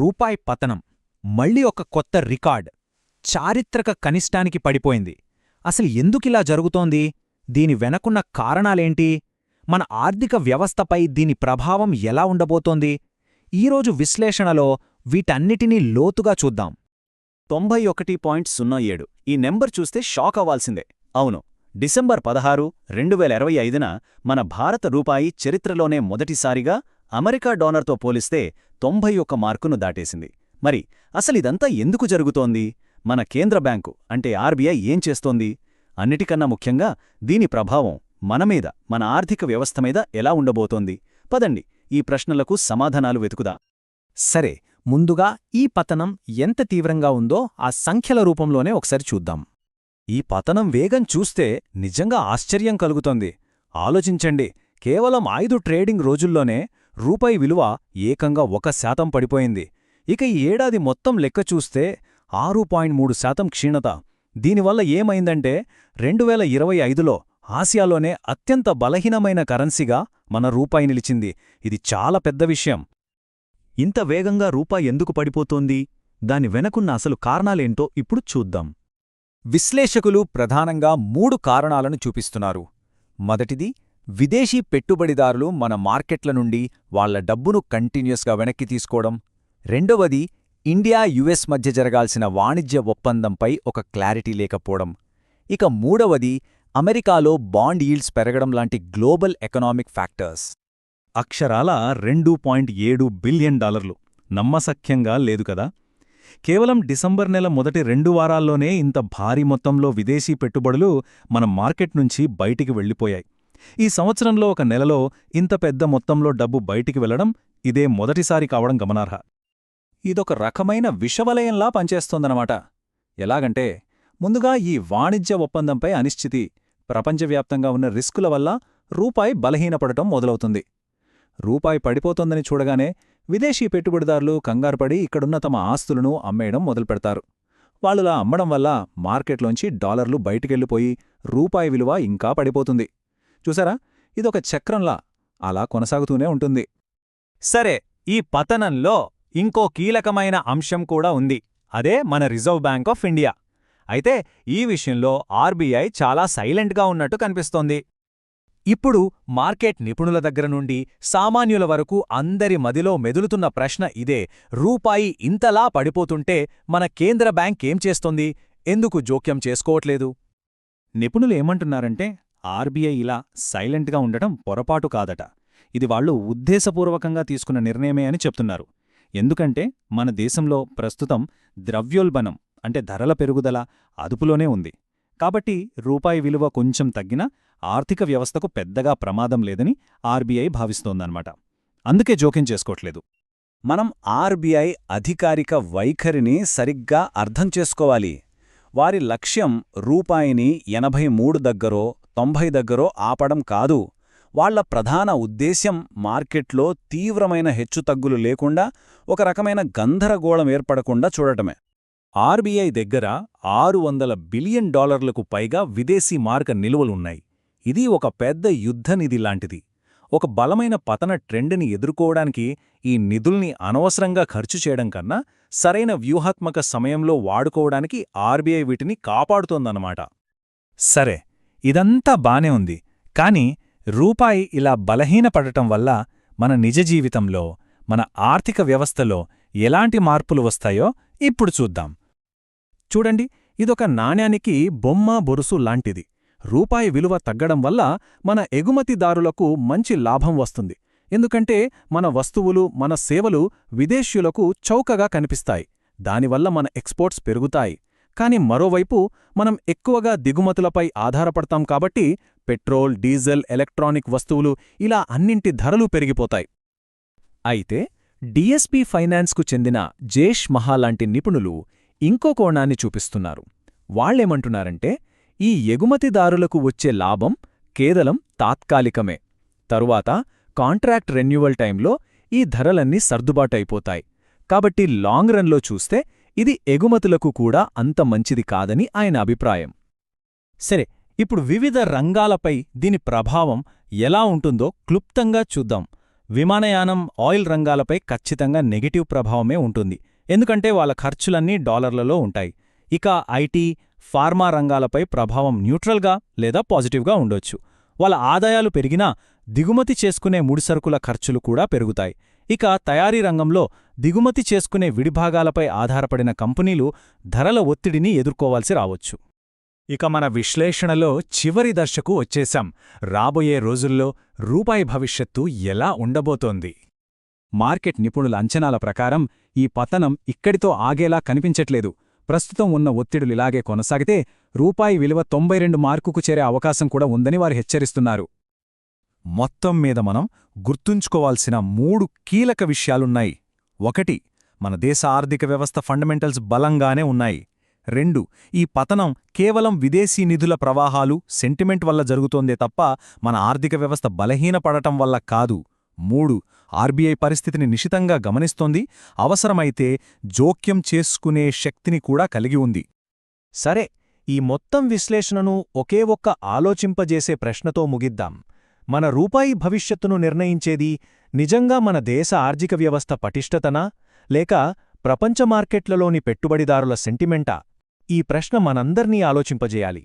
రూపాయి పతనం మళ్ళీ ఒక కొత్త రికార్డ్ చారిత్రక కనిష్టానికి పడిపోయింది. అసలు ఎందుకిలా జరుగుతోంది? దీని వెనకున్న కారణాలేంటి? మన ఆర్థిక వ్యవస్థపై దీని ప్రభావం ఎలా ఉండబోతోంది? ఈరోజు విశ్లేషణలో వీటన్నిటినీ లోతుగా చూద్దాం. తొంభై ఒకటి పాయింట్ సున్నా ఏడు. ఈ నెంబర్ చూస్తే షాక్ అవ్వాల్సిందే. అవును డిసెంబర్ పదహారు రెండు వేల ఇరవై ఐదున మన భారత రూపాయి చరిత్రలోనే మొదటిసారిగా అమెరికా డాలర్తో పోలిస్తే తొంభై ఒక్క మార్కును దాటేసింది. మరి అసలిదంతా ఎందుకు జరుగుతోంది? మన కేంద్ర బ్యాంకు అంటే ఆర్బీఐ ఏం చేస్తోంది? అన్నిటికన్నా ముఖ్యంగా దీని ప్రభావం మనమీద మన ఆర్థిక వ్యవస్థ మీద ఎలా ఉండబోతోంది? పదండి ఈ ప్రశ్నలకు సమాధానాలు వెతుకుదా. సరే ముందుగా ఈ పతనం ఎంత తీవ్రంగా ఉందో ఆ సంఖ్యల రూపంలోనే ఒకసారి చూద్దాం. ఈ పతనం వేగం చూస్తే నిజంగా ఆశ్చర్యం కలుగుతోంది. ఆలోచించండి కేవలం ఐదు ట్రేడింగ్ రోజుల్లోనే రూపాయి విలువ ఏకంగా ఒక శాతం పడిపోయింది. ఇక ఈ ఏడాది మొత్తం లెక్క చూస్తే ఆరు పాయింట్ మూడు శాతం క్షీణత. దీనివల్ల ఏమైందంటే రెండు వేల ఇరవై ఐదులో ఆసియాలోనే అత్యంత బలహీనమైన కరెన్సీగా మన రూపాయి నిలిచింది. ఇది చాలా పెద్ద విషయం. ఇంత వేగంగా రూపాయి ఎందుకు పడిపోతోంది? దాని వెనకున్న అసలు కారణాలేంటో ఇప్పుడు చూద్దాం. విశ్లేషకులు ప్రధానంగా మూడు కారణాలను చూపిస్తున్నారు. మొదటిది విదేశీ పెట్టుబడిదారులు మన మార్కెట్ల నుండి వాళ్ళ డబ్బును కంటిన్యూస్గా వెనక్కి తీసుకోవడం. రెండవది ఇండియా యుఎస్ మధ్య జరగాల్సిన వాణిజ్య ఒప్పందంపై ఒక క్లారిటీ లేకపోవడం. ఇక మూడవది అమెరికాలో బాండ్ ఈల్డ్స్ పెరగడం లాంటి గ్లోబల్ ఎకనామిక్ ఫ్యాక్టర్స్. అక్షరాల రెండు పాయింట్ ఏడు బిలియన్ డాలర్లు. నమ్మసఖ్యంగా లేదు కదా? కేవలం డిసెంబర్ నెల మొదటి రెండు వారాల్లోనే ఇంత భారీ మొత్తంలో విదేశీ పెట్టుబడులు మన మార్కెట్ నుంచి బయటికి వెళ్ళిపోయాయి. ఈ సంవత్సరంలో ఒక నెలలో ఇంత పెద్ద మొత్తంలో డబ్బు బయటికి వెళ్ళడం ఇదే మొదటిసారి కావడం గమనార్హ. ఇదొక రకమైన విషవలయంలా పనిచేస్తోందనమాట ఎలాగంటే ముందుగా ఈ వాణిజ్య ఒప్పందంపై అనిశ్చితి ప్రపంచవ్యాప్తంగా ఉన్న రిస్కుల వల్ల రూపాయి బలహీనపడటం మొదలవుతుంది. రూపాయి పడిపోతోందని చూడగానే విదేశీ పెట్టుబడిదారులు కంగారుపడి ఇక్కడున్న తమ ఆస్తులను అమ్మేయడం మొదలుపెడతారు. వాళ్ళులా అమ్మడం వల్ల మార్కెట్లోంచి డాలర్లు బయటికెళ్ళిపోయి రూపాయి విలువ ఇంకా పడిపోతుంది. చూసారా? ఇదొక చక్రంలా అలా కొనసాగుతూనే ఉంటుంది. సరే ఈ పతనంలో ఇంకో కీలకమైన అంశం కూడా ఉంది. అదే మన రిజర్వ్ బ్యాంక్ ఆఫ్ ఇండియా. అయితే ఈ విషయంలో ఆర్బీఐ చాలా సైలెంట్గా ఉన్నట్టు కనిపిస్తోంది. ఇప్పుడు మార్కెట్ నిపుణుల దగ్గర నుండి సామాన్యుల వరకు అందరి మదిలో మెదులుతున్న ప్రశ్న ఇదే రూపాయి ఇంతలా పడిపోతుంటే మన కేంద్ర బ్యాంక్ ఏం చేస్తోంది? ఎందుకు జోక్యం చేసుకోవట్లేదు? నిపుణులు ఏమంటున్నారంటే ఆర్బీఐ ఇలా సైలెంట్గా ఉండటం పొరపాటు కాదట. ఇది వాళ్ళు ఉద్దేశపూర్వకంగా తీసుకున్న నిర్ణయమే అని చెప్తున్నారు. ఎందుకంటే మన దేశంలో ప్రస్తుతం ద్రవ్యోల్బణం అంటే ధరల పెరుగుదల అదుపులోనే ఉంది. కాబట్టి రూపాయి విలువ కొంచెం తగ్గినా ఆర్థిక వ్యవస్థకు పెద్దగా ప్రమాదం లేదని ఆర్బీఐ భావిస్తోందన్నమాట. అందుకే జోక్యం చేసుకోవట్లేదు. మనం ఆర్బీఐ అధికారిక వైఖరిని సరిగ్గా అర్థం చేసుకోవాలి. వారి లక్ష్యం రూపాయిని ఎనభై మూడు దగ్గరో తొంభై దగ్గరో ఆపడం కాదు. వాళ్ళ ప్రధాన ఉద్దేశ్యం మార్కెట్లో తీవ్రమైన హెచ్చుతగ్గులు లేకుండా ఒక రకమైన గంధరగోళం ఏర్పడకుండా చూడటమే. ఆర్బీఐ దగ్గర ఆరు వందల బిలియన్ డాలర్లకు పైగా విదేశీ మార్క నిలువలున్నాయి. ఇది ఒక పెద్ద యుద్ధనిధి లాంటిది. ఒక బలమైన పతన ట్రెండ్ని ఎదుర్కోవడానికి ఈ నిధుల్ని అనవసరంగా ఖర్చు చేయడం కన్నా సరైన వ్యూహాత్మక సమయంలో వాడుకోవడానికి ఆర్బీఐ వీటిని కాపాడుతోందన్నమాట. సరే ఇదంతా బానే ఉంది. కాని రూపాయి ఇలా బలహీనపడటం వల్ల మన నిజ జీవితంలో మన ఆర్థిక వ్యవస్థలో ఎలాంటి మార్పులు వస్తాయో ఇప్పుడు చూద్దాం. చూడండి ఇదొక నాణ్యానికి బొమ్మ బొరుసు లాంటిది. రూపాయి విలువ తగ్గడం వల్ల మన ఎగుమతిదారులకు మంచి లాభం వస్తుంది. ఎందుకంటే మన వస్తువులు మన సేవలు విదేశీయులకు చౌకగా కనిపిస్తాయి. దానివల్ల మన ఎక్స్పోర్ట్స్ పెరుగుతాయి. కాని మరోవైపు మనం ఎక్కువగా దిగుమతులపై ఆధారపడతాం కాబట్టి పెట్రోల్ డీజిల్ ఎలక్ట్రానిక్ వస్తువులు ఇలా అన్నింటి ధరలు పెరిగిపోతాయి. అయితే డిఎస్పి ఫైనాన్స్కు చెందిన జేష్ మహాలాంటి నిపుణులు ఇంకో కోణాన్ని చూపిస్తున్నారు. వాళ్ళేమంటున్నారంటే ఈ ఎగుమతిదారులకు వచ్చే లాభం కేవలం తాత్కాలికమే. తరువాత కాంట్రాక్ట్ రెన్యువల్ టైంలో ఈ ధరలన్నీ సర్దుబాటైపోతాయి. కాబట్టి లాంగ్ రన్లో చూస్తే ఇది ఎగుమతులకు కూడా అంత మంచిది కాదని ఆయన అభిప్రాయం. సరే ఇప్పుడు వివిధ రంగాలపై దీని ప్రభావం ఎలా ఉంటుందో క్లుప్తంగా చూద్దాం. విమానయానం ఆయిల్ రంగాలపై ఖచ్చితంగా నెగటివ్ ప్రభావమే ఉంటుంది. ఎందుకంటే వాళ్ళ ఖర్చులన్నీ డాలర్లలో ఉంటాయి. ఇక ఐటీ ఫార్మా రంగాలపై ప్రభావం న్యూట్రల్గా లేదా పాజిటివ్గా ఉండొచ్చు. వాళ్ళ ఆదాయాలు పెరిగినా దిగుమతి చేసుకునే ముడిసరుకుల ఖర్చులు కూడా పెరుగుతాయి. ఇక తయారీ రంగంలో దిగుమతి చేసుకునే విడిభాగాలపై ఆధారపడిన కంపెనీలు ధరల ఒత్తిడిని ఎదుర్కోవాల్సి రావచ్చు. ఇక మన విశ్లేషణలో చివరి దశకు వచ్చేశాం. రాబోయే రోజుల్లో రూపాయి భవిష్యత్తు ఎలా ఉండబోతోంది? మార్కెట్ నిపుణుల అంచనాల ప్రకారం ఈ పతనం ఇక్కడితో ఆగేలా కనిపించట్లేదు. ప్రస్తుతం ఉన్న ఒత్తిడులిలాగే కొనసాగితే రూపాయి విలువ తొంభై రెండు మార్కుకు చేరే అవకాశం కూడా ఉందని వారు హెచ్చరిస్తున్నారు. మొత్తం మీద మనం గుర్తుంచుకోవాల్సిన మూడు కీలక విషయాలున్నాయి. ఒకటి మన దేశ ఆర్థిక వ్యవస్థ ఫండమెంటల్స్ బలంగానే ఉన్నాయి. రెండు ఈ పతనం కేవలం విదేశీ నిధుల ప్రవాహాలు సెంటిమెంట్ వల్ల జరుగుతోందే తప్ప మన ఆర్థిక వ్యవస్థ బలహీనపడటం వల్ల కాదు. మూడు ఆర్బీఐ పరిస్థితిని నిశితంగా గమనిస్తోంది. అవసరమైతే జోక్యం చేసుకునే శక్తిని కూడా కలిగి ఉంది. సరే ఈ మొత్తం విశ్లేషణను ఒకే ఒక్క ఆలోచింపజేసే ప్రశ్నతో ముగిద్దాం. మన రూపాయి భవిష్యత్తును నిర్ణయించేది నిజంగా మన దేశ ఆర్థిక వ్యవస్థ పటిష్టతనా? లేక ప్రపంచ మార్కెట్లలోని పెట్టుబడిదారుల సెంటిమెంటా? ఈ ప్రశ్న మనందర్నీ ఆలోచింపజేయాలి.